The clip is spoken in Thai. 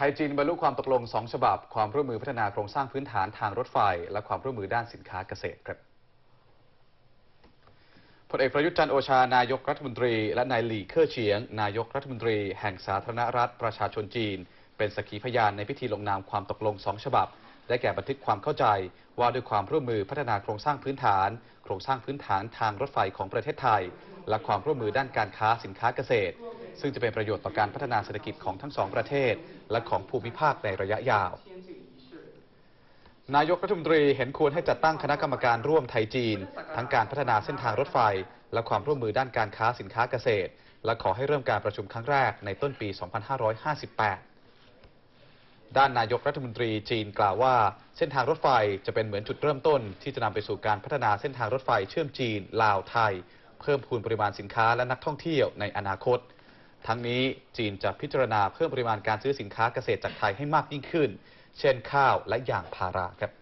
ไทยจีนบรรลุความตกลง 2 ฉบับ ความร่วมมือพัฒนาโครงสร้างพื้นฐานทางรถไฟ และความร่วมมือด้านสินค้าเกษตรครับพลเอกประยุทธ์จันโอชา นายกรัฐมนตรี และนายหลี่เค่อเฉียง นายกรัฐมนตรี แห่งสาธารณรัฐประชาชนจีน เป็นสักขีพยานในพิธีลงนามความตกลง 2 ฉบับได้แก่บันทึกความเข้าใจ ว่าด้วยความร่วมมือพัฒนาโครงสร้างพื้นฐาน โครงสร้างพื้นฐานทางรถไฟของประเทศไทย และความร่วมมือด้านการค้าสินค้าเกษตร ซึ่งจะเป็นประโยชน์ต่อการพัฒนาเศรษฐกิจของทั้งสองประเทศ และของภูมิภาคในระยะยาว นายกรัฐมนตรีเห็นควรให้จัดตั้งคณะกรรมการร่วมไทยจีน ทั้งการพัฒนาเส้นทางรถไฟ และความร่วมมือด้านการค้าสินค้าเกษตร และขอให้เริ่มการประชุมครั้งแรกในต้นปี 2558ด้านนายกรัฐมนตรีจีนกล่าวว่า เส้นทางรถไฟจะเป็นเหมือนจุดเริ่มต้น ที่จะนำไปสู่การพัฒนาเส้นทางรถไฟเชื่อมจีน ลาวไทย เพิ่มพูนปริมาณสินค้าและนักท่องเที่ยวในอนาคต ทั้งนี้จีนจะพิจารณาเพิ่มปริมาณการซื้อสินค้าเกษตรจากไทยให้มากยิ่งขึ้น เช่นข้าวและยางพาราครับ